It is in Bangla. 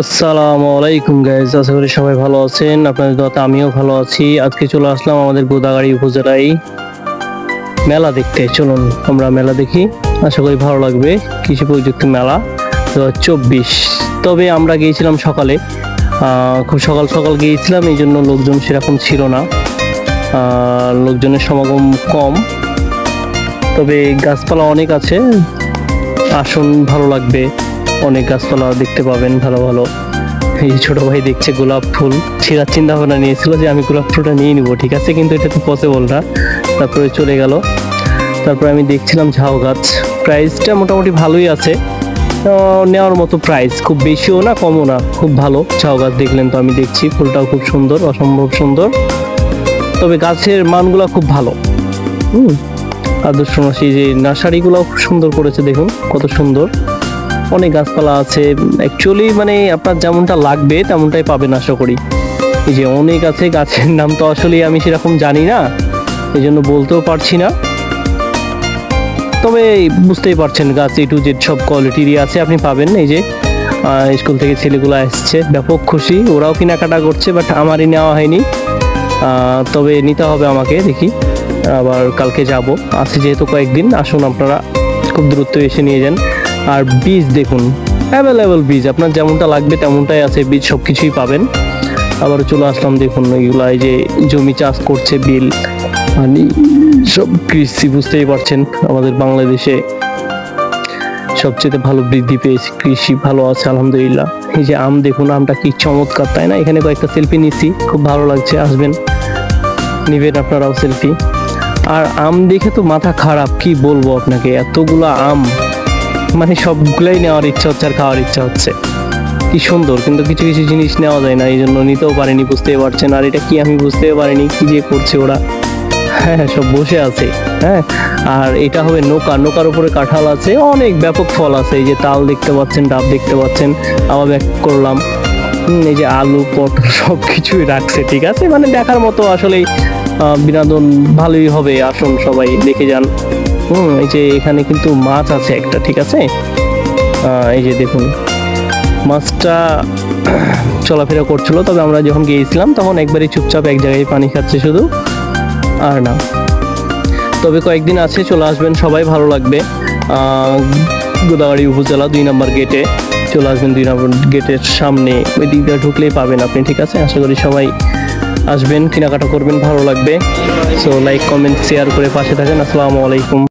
আসসালামু আলাইকুম গাইজ আশা করি সবাই ভালো আছেন। আপনাদের দোয়াতে আমিও ভালো আছি। আজকে চলে আসলাম আমাদের গোদাগাড়ি উপজেলায় মেলা দেখতে। চলুন আমরা মেলা দেখি। আশা করি ভালো লাগবে। কৃষি প্রযুক্তি মেলা দু চব্বিশ। তবে আমরা গিয়েছিলাম সকালে। খুব সকাল সকাল গিয়েছিলাম, এই জন্য লোকজন সেরকম ছিল না। লোকজনের সমাগম কম। তবে গাছপালা অনেক আছে। আসুন, ভালো লাগবে। অনেক গাছপালা দেখতে পাবেন, ভালো ভালো। এই ছোট ভাই দেখছে গোলাপ ফুল। ছেঁড়ার চিন্তা ভাবনা নিয়েছিল যে আমি গোলাপ ফুলটা নিয়ে নিবো, ঠিক আছে? কিন্তু এটা তো পসিবল না। তারপরে চলে গেল। তারপরে আমি দেখছিলাম ঝাউ গাছ। প্রাইসটা মোটামুটি ভালোই আছে। নেওয়ার মতো প্রাইস খুব বেশিও না, কমও না। খুব ভালো। ঝাউ গাছ দেখলেন তো আমি দেখছি। ফুলটাও খুব সুন্দর, অসম্ভব সুন্দর। তবে গাছের মানগুলো খুব ভালো। হুম। আদর্শ সেই যে নার্সারিগুলো খুব সুন্দর করেছে, দেখুন, কত সুন্দর। অনেক গাছপালা আছে। অ্যাকচুয়ালি মানে আপনার যেমনটা লাগবে, তেমনটাই পাবেন আশা করি। এই যে অনেক আছে, গাছের নাম তো আসলে আমি সেরকম জানি না। এই জন্য বলতেও পারছি না। তবে বুঝতেই পারছেন, গাছ এ টু জেড সব কোয়ালিটিরই আছে, আপনি পাবেন। এই যে স্কুল থেকে ছেলেগুলো এসছে, ব্যাপক খুশি। ওরাও কেনাকাটা করছে বাট আমারই নেওয়া হয়নি। তবে নিতে হবে আমাকে, দেখি। আবার কালকে যাব। আছে যেহেতু কয়েকদিন, আসুন আপনারা। খুব দ্রুত এসে নিয়ে যান। আর বীজ দেখুন অ্যাভেলেবল বীজ, আপনার যেমনটা লাগবে তেমনটাই আছে, বীজ সব কিছুই পাবেন। আবার চলে আসলাম, দেখুন এইগুলা এই যে জমি চাষ করছে বিল মানে সব কৃষি বুঝতেই পারছেন, আমাদের বাংলাদেশে সবচেয়ে ভালো বৃদ্ধি পেয়েছে, কৃষি ভালো আছে, আলহামদুলিল্লাহ। এই যে আম দেখুন, আমটা কি চমৎকার, তাই না? এখানে কয়েকটা সেলফি নিচ্ছি, খুব ভালো লাগছে, আসবেন। নিবেন আপনারাও সেলফি আর আম দেখে তো মাথা খারাপ, কি বলব আপনাকে? এতগুলা আম মানে সবগুলাই নেওয়ার ইচ্ছা হচ্ছে আর খাওয়ার ইচ্ছা হচ্ছে। কি সুন্দর, কিন্তু কিছু কিছু জিনিস নেওয়া যায় না এই জন্য নিতেও পারিনি, বুঝতেই পারছেন। আর এটা কি আমি বুঝতেও পারিনি, কি যে করছে ওরা। হ্যাঁ হ্যাঁ সব বসে আছে হ্যাঁ। আর এটা হবে নৌকা, নৌকার উপরে কাঁঠাল আছে, অনেক ব্যাপক ফল আছে। এই যে তাল দেখতে পাচ্ছেন, ডাব দেখতে পাচ্ছেন, আবার ব্যাক করলাম। এই যে আলু, পটল সব কিছুই রাখছে, ঠিক আছে? মানে দেখার মতো আসলে বিনোদন ভালোই হবে আসুন সবাই দেখে যান। হুম। এই যে এখানে কিন্তু মাছ আছে একটা ঠিক আছে? এই যে দেখুন মাছটা চলাফেরা করছিল তবে আমরা যখন গিয়েছিলাম তখন একবারই চুপচাপ এক জায়গায় পানি খাচ্ছে শুধু আর না। তবে কয়েকদিন আছে চলে আসবেন সবাই ভালো লাগবে। গোদাগাড়ি উপজেলা দুই নম্বর গেটে চলে আসবেন দুই নম্বর গেটের সামনে ওই দিকটা ঢুকলেই পাবেন আপনি ঠিক আছে? আশা করি সবাই আসবেন কেনাকাটা করবেন ভালো লাগবে। সো লাইক কমেন্ট শেয়ার করে পাশে থাকেন। আসসালামু আলাইকুম।